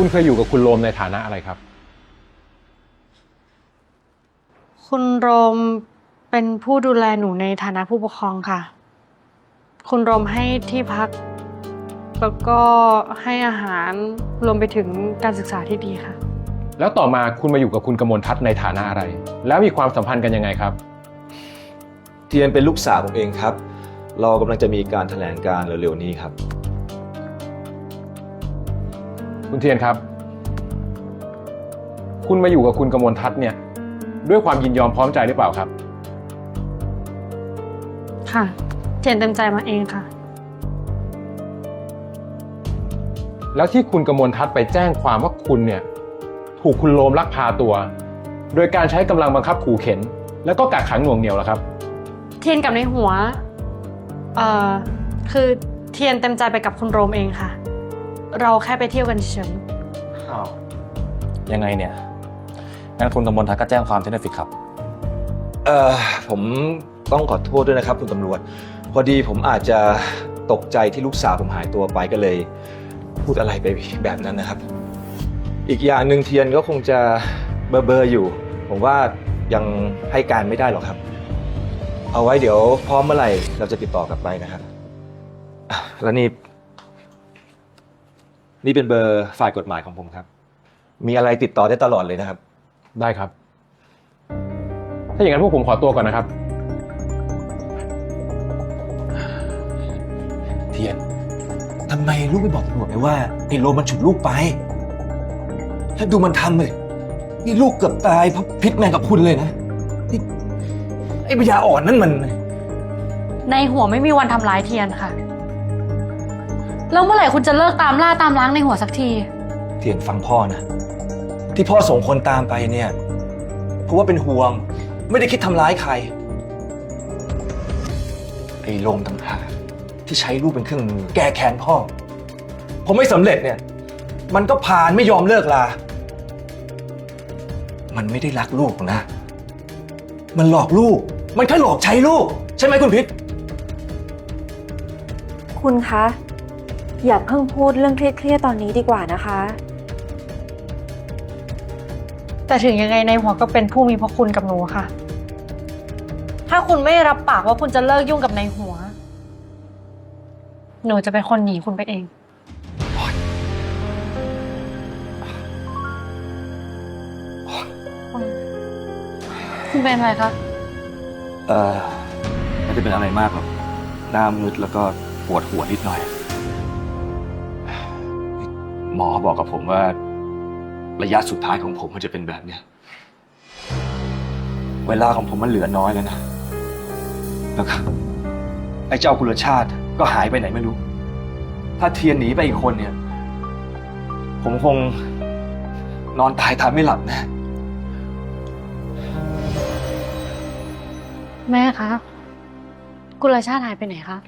คุณเคยอยู่กับคุณโรมในฐานะอะไรครับ คุณโรมเป็นผู้ดูแลหนูในฐานะผู้ปกครองค่ะ คุณโรมให้ที่พัก แล้วก็ให้อาหารรวมไปถึงการศึกษาที่ดีค่ะ แล้วต่อมาคุณมาอยู่กับคุณกมลทัศน์ในฐานะอะไร แล้วมีความสัมพันธ์กันยังไงครับ เทียนเป็นลูกสาวผมเองครับ เรากำลังจะมีการแถลงการเร็วๆนี้ครับ คุณเทียนครับ คุณมาอยู่กับคุณกมลทัศน์เนี่ย ด้วยความยินยอมพร้อมใจหรือเปล่าครับ ค่ะเทียนเต็มใจมาเองค่ะ แล้วที่คุณกมลทัศน์ไปแจ้งความว่าคุณเนี่ย ถูกคุณโรมลักพาตัว โดยการใช้กำลังบังคับขู่เข็น แล้วก็กักขังหน่วงเหนียวแล้วครับ เทียนกับในหัว เอ่อ คือเทียนเต็มใจไปกับคุณโรมเองค่ะ เราแค่ไปเที่ยวกันเฉยยังไงเนี่ย งั้นคุณกำมลทัศน์ก็แจ้งความที่นั่นสิครับ เอ่อผมต้องขอโทษด้วยนะครับ คุณตำรวจ พอดีผมอาจจะตกใจที่ลูกสาวผมหายตัวไปก็เลย พูดอะไรไปแบบนั้นนะครับ อีกอย่างหนึ่งเทียนก็คงจะเบอร์เบอร์อยู่ ผมว่ายังให้การไม่ได้หรอกครับ เอาไว้เดี๋ยวพร้อมเมื่อไหร่เราจะติดต่อกลับไปนะครับอะแล้วนี่ นี่เป็นเบอร์ฝ่ายกฎหมายของผมครับ มีอะไรติดต่อได้ตลอดเลยนะครับ ได้ครับ ถ้าอย่างนั้นพวกผมขอตัวก่อนนะครับ เทียนทำไมลูกไม่บอกตำรวจเลยว่าไอ้โรมมันฉุดลูกไป ถ้าดูมันทำเลยนี่ลูกเกือบตายเพราะพิษแมงกับพรุนเลยนะนี่ไอ้ปัญญาอ่อนนั่นมัน ในหัวไม่มีวันทำร้ายเทียนค่ะ แล้วเมื่อไหร่คุณจะเลิกตามล่าตามล้างในหัวสักทีเทียนฟังพ่อนะ ที่พ่อส่งคนตามไปเนี่ยเพราะว่าเป็นห่วง ไม่ได้คิดทำร้ายใคร ไอ้โรมต่างหากที่ใช้ลูกเป็นเครื่องมือแก้แค้นพ่อพอไม่สำเร็จเนี่ย มันก็ผ่านไม่ยอมเลิกลา มันไม่ได้รักลูกหรอกนะ มันหลอกลูก มันแค่หลอกใช้ลูก ใช่ไหมคุณพิษ คุณคะ อย่าเพิ่งพูดเรื่องเครียดๆตอนนี้ดีกว่านะคะ แต่ถึงยังไงในหัวก็เป็นผู้มีพระคุณกับหนูค่ะ ถ้าคุณไม่รับปากว่าคุณจะเลิกยุ่งกับในหัว หนูจะเป็นคนหนีคุณไปเอง คุณเป็นอะไรคะ เอ่อไม่ได้เป็นอะไรมากหรอกหน้ามืดแล้วก็ปวดหัวนิดหน่อย หมอบอกกับผมว่า ระยะสุดท้ายของผมมันจะเป็นแบบเนี้ย เวลาของผมมันเหลือน้อยแล้วนะ แล้วก็ไอ้เจ้ากุลชาติก็หายไปไหนไม่รู้ ถ้าเทียนหนีไปอีกคนเนี่ย ผมคงนอนตายทานไม่หลับแนะ แม่คะกุลชาติหายไปไหนคะ